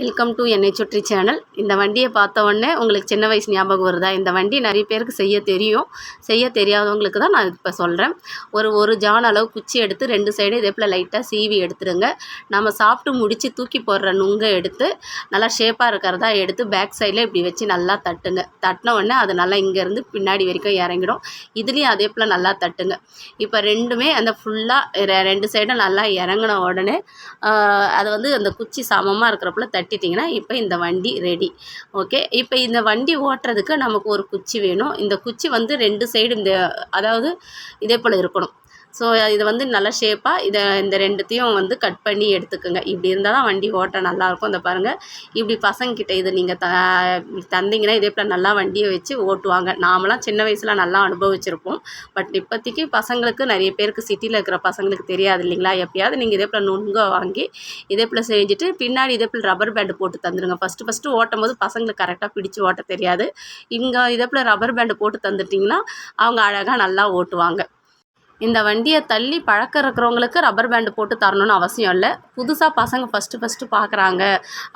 Welcome to என்னை சுற்றி channel இந்த வண்டியை பார்த்த உடனே உங்களுக்கு சின்ன வயசு ஞாபகம் வருதா? இந்த வண்டி நிறைய பேருக்கு செய்ய தெரியும். செய்ய தெரியாதவங்களுக்கு தான் நான் இப்போ சொல்கிறேன் ஒரு ஒரு ஜான் அளவு குச்சி எடுத்து ரெண்டு சைடும் இதே போல் லைட்டாக சீவி எடுத்துருங்க. நம்ம சாப்பிட்டு முடித்து தூக்கி போடுற நுங்கை எடுத்து நல்லா ஷேப்பாக இருக்கிறதா எடுத்து பேக் சைடில் இப்படி வச்சு நல்லா தட்டுங்க. தட்டின உடனே அது நல்லா இங்கேருந்து பின்னாடி வரைக்கும் இறங்கிடும். இதுலேயும் அதே போல் நல்லா தட்டுங்க. இப்போ ரெண்டுமே அந்த ஃபுல்லாக ரெண்டு சைடும் நல்லா இறங்கின உடனே அது வந்து அந்த குச்சி சமமாக இருக்கிறப்பல தட்டிட்டிங்கன்னா இப்போ இந்த வண்டி ரெடி ஓகே இப்போ இந்த வண்டி ஓட்டுறதுக்கு நமக்கு ஒரு குச்சி வேணும். இந்த குச்சி வந்து ரெண்டு சைடு இந்த அதாவது இதே போல் இருக்கணும். ஸோ இதை வந்து நல்ல ஷேப்பாக இதை இந்த ரெண்டுத்தையும் வந்து கட் பண்ணி எடுத்துக்கோங்க. இப்படி இருந்தால் தான் வண்டி ஓட்ட நல்லாயிருக்கும் இந்த பாருங்கள் இப்படி பசங்கக்கிட்ட இது நீங்கள் த தந்தீங்கன்னா இதே போல் நல்லா வண்டியை வச்சு ஓட்டுவாங்க. நாமெல்லாம் சின்ன வயசில் நல்லா அனுபவிச்சிருப்போம். பட் இப்போதைக்கு பசங்களுக்கு நிறைய பேருக்கு சிட்டியில் இருக்கிற பசங்களுக்கு தெரியாது இல்லைங்களா? எப்பயாவது நீங்கள் இதே போல் நுண்க வாங்கி இதே போல் செஞ்சுட்டு பின்னாடி இதே போல் ரப்பர் பேண்டு போட்டு தந்துடுங்க ஃபஸ்ட்டு ஃபஸ்ட்டு ஓட்டும் போது பசங்களுக்கு கரெக்டாக பிடிச்சு ஓட்ட தெரியாது. இங்கே இதே போல் ரப்பர் பேண்டு போட்டு தந்துட்டிங்கன்னா அவங்க அழகாக நல்லா ஓட்டுவாங்க. இந்த வண்டியை தள்ளி பழக்கம் இருக்கிறவங்களுக்கு ரப்பர் பேண்டு போட்டு தரணும்னு அவசியம் இல்லை. புதுசாக பசங்க ஃபஸ்ட்டு ஃபஸ்ட்டு பார்க்குறாங்க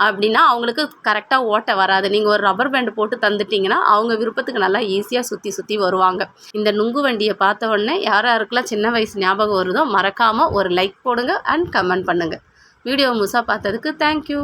அப்படின்னா அவங்களுக்கு கரெக்டாக ஓட்ட வராது. நீங்கள் ஒரு ரப்பர் பேண்டு போட்டு தந்துட்டிங்கன்னா அவங்க விருப்பத்துக்கு நல்லா ஈஸியாக சுற்றி சுற்றி வருவாங்க. இந்த நுங்கு வண்டியை பார்த்த உடனே யார் யாருக்கெல்லாம் சின்ன வயசு ஞாபகம் வருதோ மறக்காமல் ஒரு லைக் போடுங்க அண்ட் கமெண்ட் பண்ணுங்கள் வீடியோ முழுசாக பார்த்ததுக்கு தேங்க்யூ